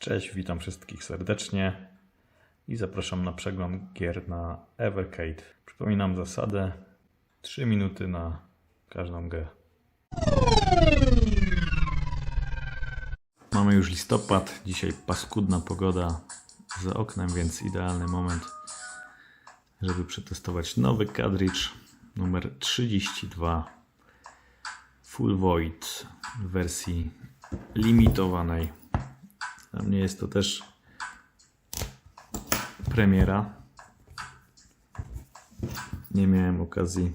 Cześć, witam wszystkich serdecznie i zapraszam na przegląd gier na Evercade. Przypominam zasadę 3 minuty na każdą grę. Mamy już listopad, dzisiaj paskudna pogoda za oknem, więc idealny moment, żeby przetestować nowy cartridge numer 32 Full Void w wersji limitowanej. Dla mnie jest to też premiera. Nie miałem okazji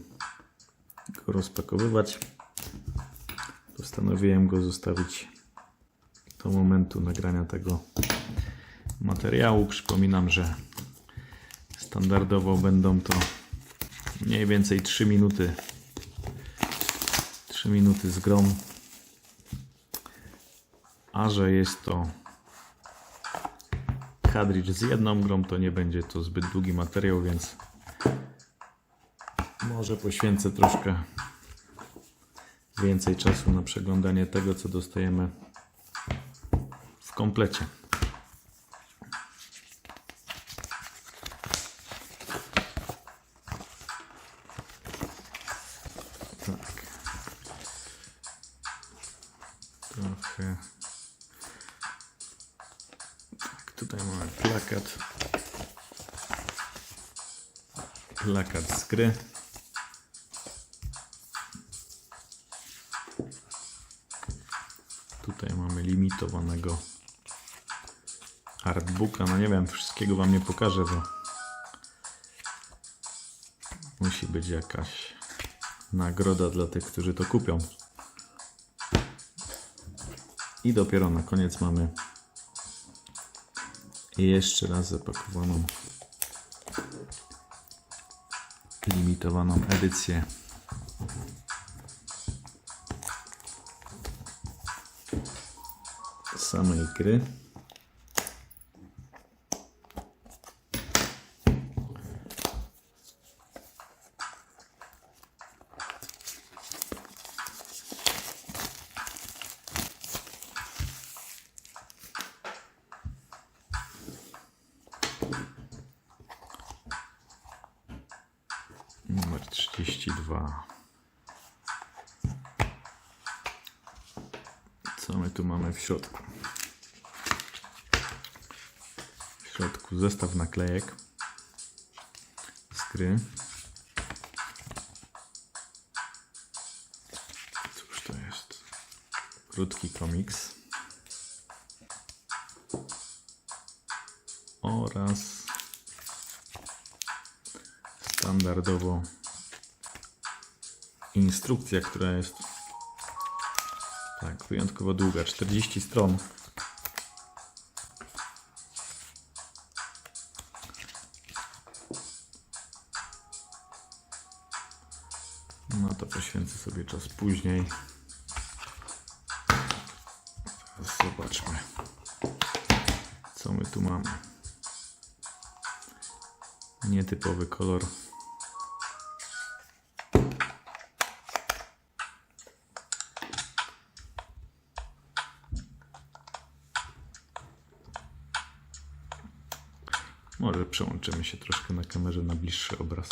go rozpakowywać. Postanowiłem go zostawić do momentu nagrania tego materiału. Przypominam, że standardowo będą to mniej więcej 3 minuty 3 minuty z grą. A że jest to cartridge z jedną grą, to nie będzie to zbyt długi materiał, więc może poświęcę troszkę więcej czasu na przeglądanie tego, co dostajemy w komplecie. Plakat z gry. Tutaj mamy limitowanego artbooka. No nie wiem, wszystkiego wam nie pokażę, bo musi być jakaś nagroda dla tych, którzy to kupią. I dopiero na koniec mamy jeszcze raz zapakowaną limitowaną edycję. Samej gry. Numer 32. Co my tu mamy w środku? W środku zestaw naklejek z gry. Cóż to jest? Krótki komiks. Oraz standardowo instrukcja, która jest tak, wyjątkowo długa, 40 stron. No to poświęcę sobie czas później. Zobaczmy, co my tu mamy. Nietypowy kolor. Może przełączymy się troszkę na kamerze na bliższy obraz.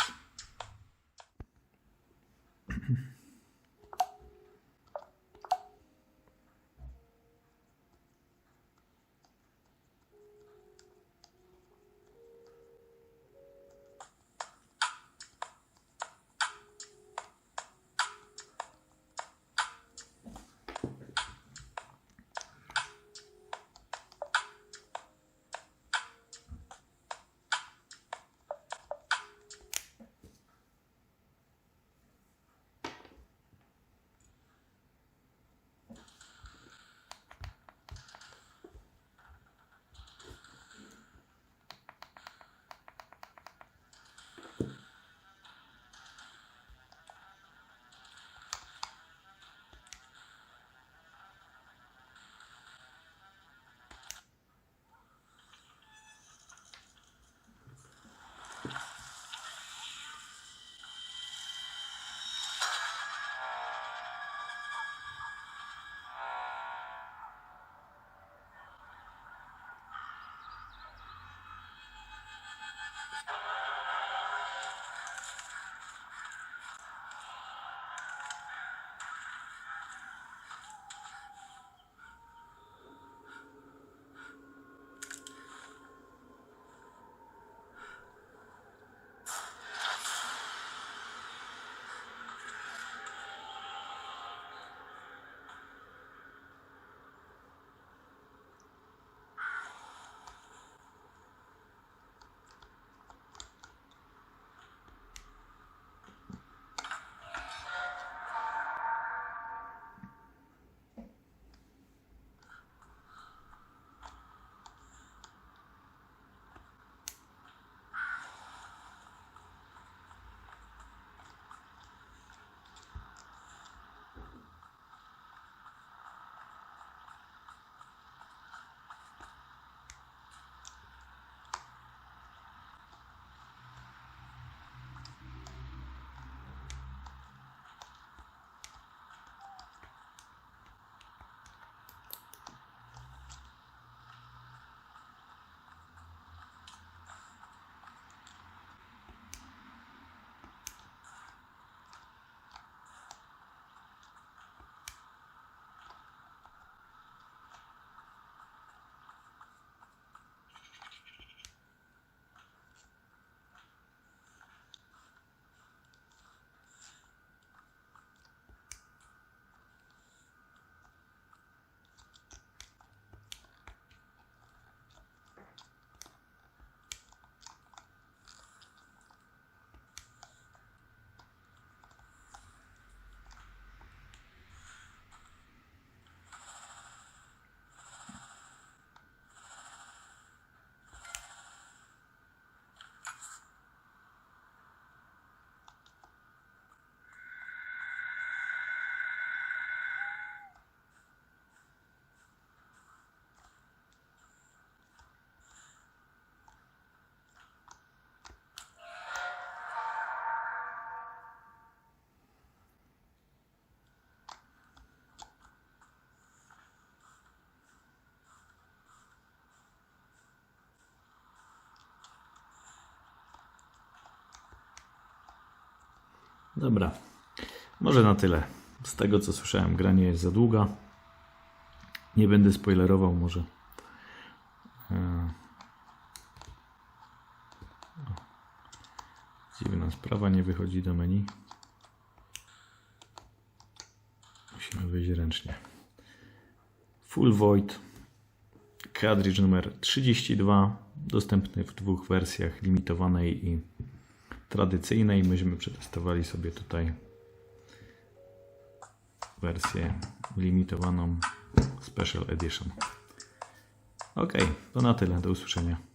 Dobra, może na tyle. Z tego co słyszałem, gra nie jest za długa. Nie będę spoilerował może. E. Dziwna sprawa, nie wychodzi do menu. Musimy wyjść ręcznie. Full Void. Cartridge numer 32. Dostępny w dwóch wersjach, limitowanej i tradycyjnej. Myśmy przetestowali sobie tutaj wersję limitowaną Special Edition. Ok, to na tyle. Do usłyszenia.